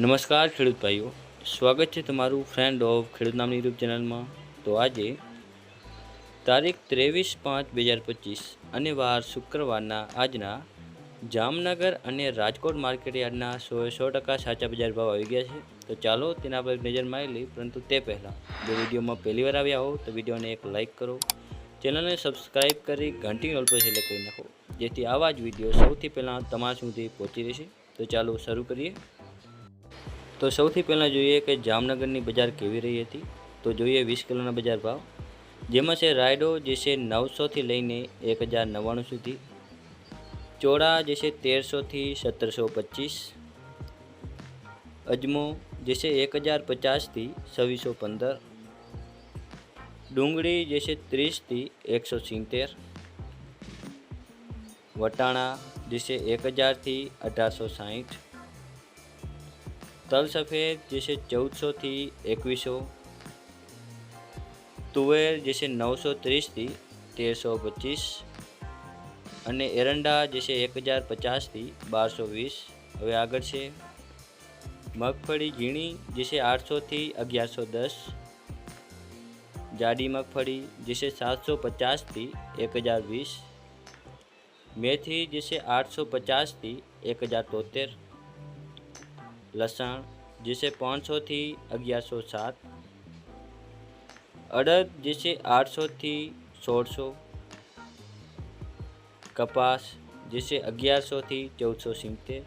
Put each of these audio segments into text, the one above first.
નમસ્કાર ખેડૂત ભાઈઓ, સ્વાગત છે તમારું ફ્રેન્ડ ઓફ ખેડૂત નામની યુટ્યુબ ચેનલમાં. તો આજે તારીખ ત્રેવીસ પાંચ બે હજાર પચીસ અને વાર શુક્રવારના આજના જામનગર અને રાજકોટ માર્કેટ યાર્ડના સો સો ટકા સાચા બજાર ભાવ આવી ગયા છે. તો ચાલો તેના પર નજર મારી લઈ પરંતુ તે પહેલાં જો વિડીયોમાં પહેલી વાર આવ્યા હો, તો વિડીયોને એક લાઇક કરો. ચેનલને સબસ્ક્રાઈબ કરી ઘંટી નોલ પર સિલેક્ટ કરી નાખો, જેથી આવા જ વીડિયો સૌથી પહેલાં તમારા સુધી પહોંચી રહેશે. તો ચાલો શરૂ કરીએ. તો સૌથી પહેલાં જોઈએ કે જામનગરની બજાર કેવી રહી હતી? તો જોઈએ વીસ કિલોના બજાર ભાવ. જેમાં છે રાયડો જે છે નવસોથી લઈને એક હજાર નવ્વાણું સુધી. ચોળા જે છે તેરસોથી સત્તરસો પચીસ. અજમો જે છે એક હજાર પચાસથી છવ્વીસો પંદર. ડુંગળી જે છે ત્રીસથી એકસો સિત્તેર. વટાણા જે છે એક હજારથી અઢારસો સાહીઠ. તલ સફેદ જે છે ચૌદસોથી એકવીસો, તુવેર જે છે નવસો ત્રીસથી તેરસો પચીસ અને એરંડા જે છે એક હજાર પચાસથી બારસો વીસ. હવે આગળ છે. મગફળી ઝીણી જે છે આઠસોથી અગિયારસો દસ. જાડી મગફળી જે છે સાતસો પચાસથી એક હજાર વીસ. મેથી જે છે આઠસો પચાસથી એક હજાર તોતેર. લસણ છે પાંચસોથી અગિયારસો સાત. અડદ, જે છે આઠસોથી સોળસો. કપાસ, જે છે અગિયારસોથી ચૌદસો સિત્તેર.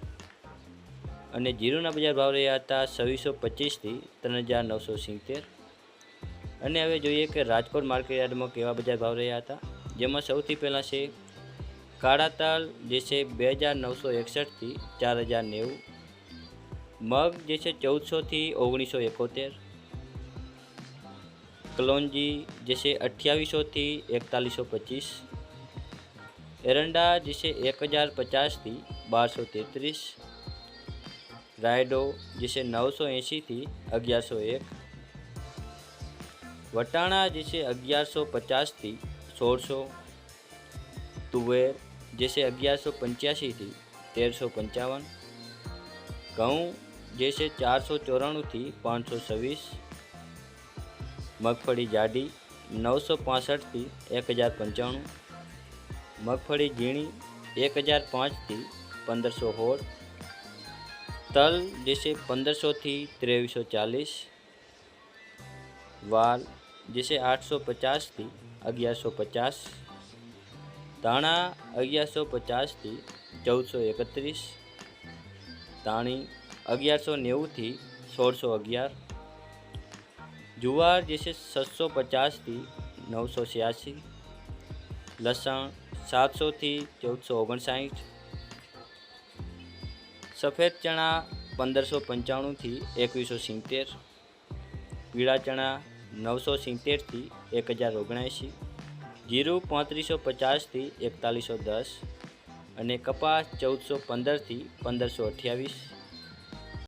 અને જીરુના બજાર ભાવ રહ્યા હતા છવ્વીસો પચીસથી ત્રણ હજાર નવસો સિત્તેર. અને હવે જોઈએ કે રાજકોટ માર્કેટ યાર્ડમાં કેવા બજાર ભાવ રહ્યા હતા. જેમાં સૌથી પહેલાં છે કાળા તલ જે છે બે હજાર નવસો એકસઠથી ચાર હજાર નેવું. મગ જે છે ચૌદસોથી ઓગણીસો એકોતેર. કલોંજી જે છે અઠ્યાવીસોથી એકતાલીસો પચીસ. એરંડા જે છે એક હજાર પચાસથી બારસો તેત્રીસ. રાયડો જે છે નવસો એંશીથી અગિયારસો એક. વટાણા જે છે અગિયારસો પચાસથી સોળસો. તુવેર જે છે અગિયારસો પંચ્યાસીથી તેરસો પંચાવન. ઘઉં જે છે ચારસો ચોરાણુંથી પાંચસો છવ્વીસ, મગફળી જાડી નવસો પાસઠથી એક હજાર પંચાણું, મગફળી ઝીણી એક હજાર પાંચથી પંદરસો હોળ તલ જે છે પંદરસોથી ત્રેવીસો ચાલીસ, વાલ જે છે આઠસો પચાસથી અગિયારસો પચાસ, ધાણા અગિયારસો પચાસથી ચૌદસો એકત્રીસ, ધાણી અગિયારસો નેવુંથી સોળસો અગિયાર. જુવાર જે છે સાતસો પચાસથી નવસો છ્યાસી. લસણ સાતસોથી ચૌદસો ઓગણસાઠ. સફેદ ચણા પંદરસો પંચાણુંથી એકવીસો સિત્તેર. પીળા ચણા નવસો સિત્તેરથી એક હજાર ઓગણએંસી જીરું પાંત્રીસો પચાસથી એકતાલીસો દસ. અને કપાસ ચૌદસો પંદરથી પંદરસો અઠ્યાવીસ.